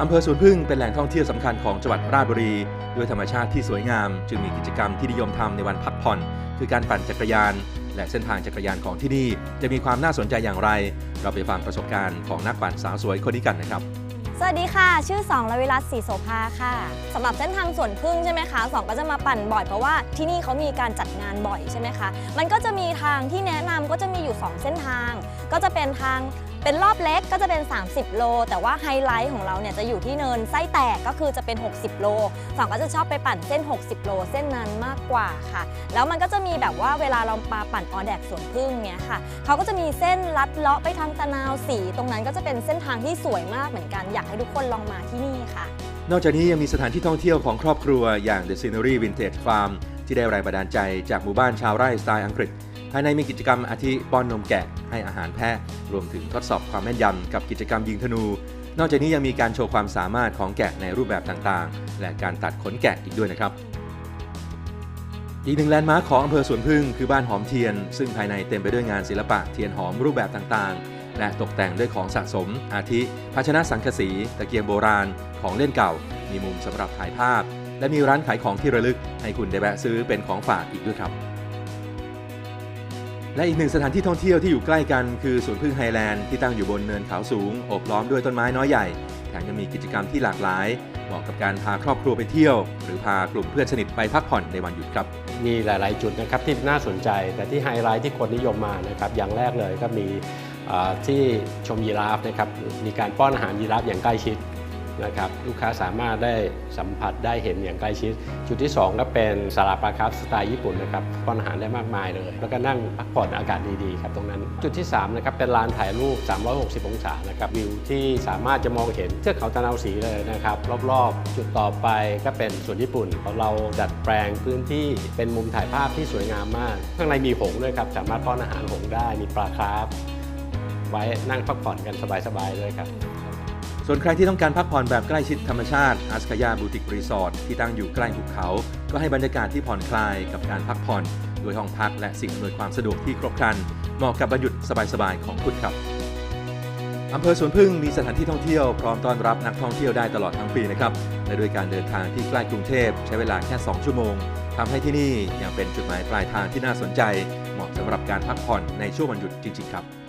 อำเภอสวนพึ่งเป็นแหล่งท่องเที่ยวสำคัญของจังหวัดราชบุรี ด้วยธรรมชาติที่สวยงาม จึงมีกิจกรรมที่นิยมทำในวันพักผ่อน คือการปั่นจักรยาน และเส้นทางจักรยานของที่นี่ จะมีความน่าสนใจอย่างไร เราไปฟังประสบการณ์ของนักปั่นสาวสวยคนนี้กันนะครับสวัสดีค่ะ ชื่อสองลวิรัตศรีโสภาค่ะสำหรับเส้นทางสวนพึ่งใช่ไหมคะสองก็จะมาปั่นบ่อยเพราะว่าที่นี่เขามีการจัดงานบ่อยใช่ไหมคะมันก็จะมีทางที่แนะนำก็จะมีอยู่ 2 เส้นทาง ก็จะเป็นทาง เป็นรอบเล็กก็จะเป็น 30 โล แต่ว่าไฮไลท์ของเราเนี่ยจะอยู่ที่เนินไส้แตกก็คือจะเป็น 60 โลสองก็จะชอบไปปั่นเส้น 60 โล เส้นนั้นมากกว่าค่ะ แล้วมันก็จะมีแบบว่าเวลาเรามาปั่นออแดกสวนพึ่งเนี่ยค่ะเขาก็จะมีเส้นลัดเลาะไปทางตะนาวสี ตรงนั้นก็จะเป็นเส้นทางที่สวยมากเหมือนกัน อยากให้ทุกคนลองมาที่นี่ค่ะ นอกจากนี้ยังมีสถานที่ท่องเที่ยวของครอบครัวอย่าง The Scenery Vintage Farm ที่ได้แรงบันดาลใจจากหมู่บ้านชาวไร่สไตล์อังกฤษ ภายในมีกิจกรรมอาทิป้อนนมแกะให้อาหารแพะรวมถึงทดสอบความแม่นยำกับกิจกรรมยิงธนู นอกจากนี้ยังมีการโชว์ความสามารถของแกะในรูปแบบต่างๆ และการตัดขนแกะอีกด้วยนะครับอีกหนึ่งแลนด์มาร์คของอำเภอสวนพึ่งคือบ้านหอมเทียน ซึ่งภายในเต็มไปด้วยงานศิลปะเทียนหอมรูปแบบต่างๆ และตกแต่งด้วยของสะสม อาทิ ภาชนะสังกะสี ตะเกียงโบราณ ของเล่นเก่า มีมุมสำหรับถ่ายภาพ และมีร้านขายของที่ระลึก ให้คุณได้แวะซื้อเป็นของฝากอีกด้วยครับ และอีกหนึ่งสถานที่ท่องเที่ยวที่อยู่ใกล้กันคือสวนพึ่งไฮแลนด์ที่ตั้งอยู่บนเนินเขาสูงโอบล้อมด้วยต้นไม้น้อยใหญ่ แถมยังมีกิจกรรมที่หลากหลาย เหมาะกับการพาครอบครัวไปเที่ยว หรือพากลุ่มเพื่อนสนิทไปพักผ่อนในวันหยุดครับ มีหลาย ๆ จุดนะครับที่น่าสนใจ แต่ที่ไฮไลท์ที่คนนิยมมานะครับอย่างแรกเลยก็มีที่ชมยีราฟนะครับมีการป้อนอาหารยีราฟอย่างใกล้ชิด นะครับลูกค้าสามารถได้สัมผัสได้เห็นอย่างใกล้ชิด จุดที่ 2 ก็เป็นสาราปลาครับสไตล์ญี่ปุ่นนะครับป้อนอาหารได้มากมายเลย แล้วก็นั่งพักผ่อนอากาศดีๆครับตรงนั้น จุดที่3นะครับเป็นลานถ่ายรูป 360 องศานะครับวิวที่สามารถจะมองเห็นเทือกเขาตะนาวสีเลยนะครับรอบๆ จุดต่อไปก็เป็นสวนญี่ปุ่นเราดัดแปลงพื้นที่เป็นมุมถ่ายภาพที่สวยงามมาก ข้างในมีหงด้วยครับสามารถป้อนอาหารหงได้มีปลาคราฟไว้นั่งพักผ่อนกันสบายๆเลยครับ ส่วนใครที่ต้องการพักผ่อนแบบใกล้ชิดธรรมชาติอาสคายาบูติกรีสอร์ทที่ตั้งอยู่ใกล้ภูเขา ก็ให้บรรยากาศที่ผ่อนคลายกับการพักผ่อน โดยห้องพักและสิ่งอำนวยความสะดวกที่ครบครัน เหมาะกับบรรยุดสบายๆของคุณครับอำเภอสวนพึ่งมีสถานที่ท่องเที่ยวพร้อมต้อนรับนักท่องเที่ยวได้ตลอดทั้งปีนะครับและโดยการเดินทางที่ใกล้กรุงเทพใช้เวลาแค่ 2 ชั่วโมงทำให้ที่นี่ยังเป็นจุดหมายปลายทางที่น่าสนใจ เหมาะสำหรับการพักผ่อนในช่วงวันหยุดจริงๆครับ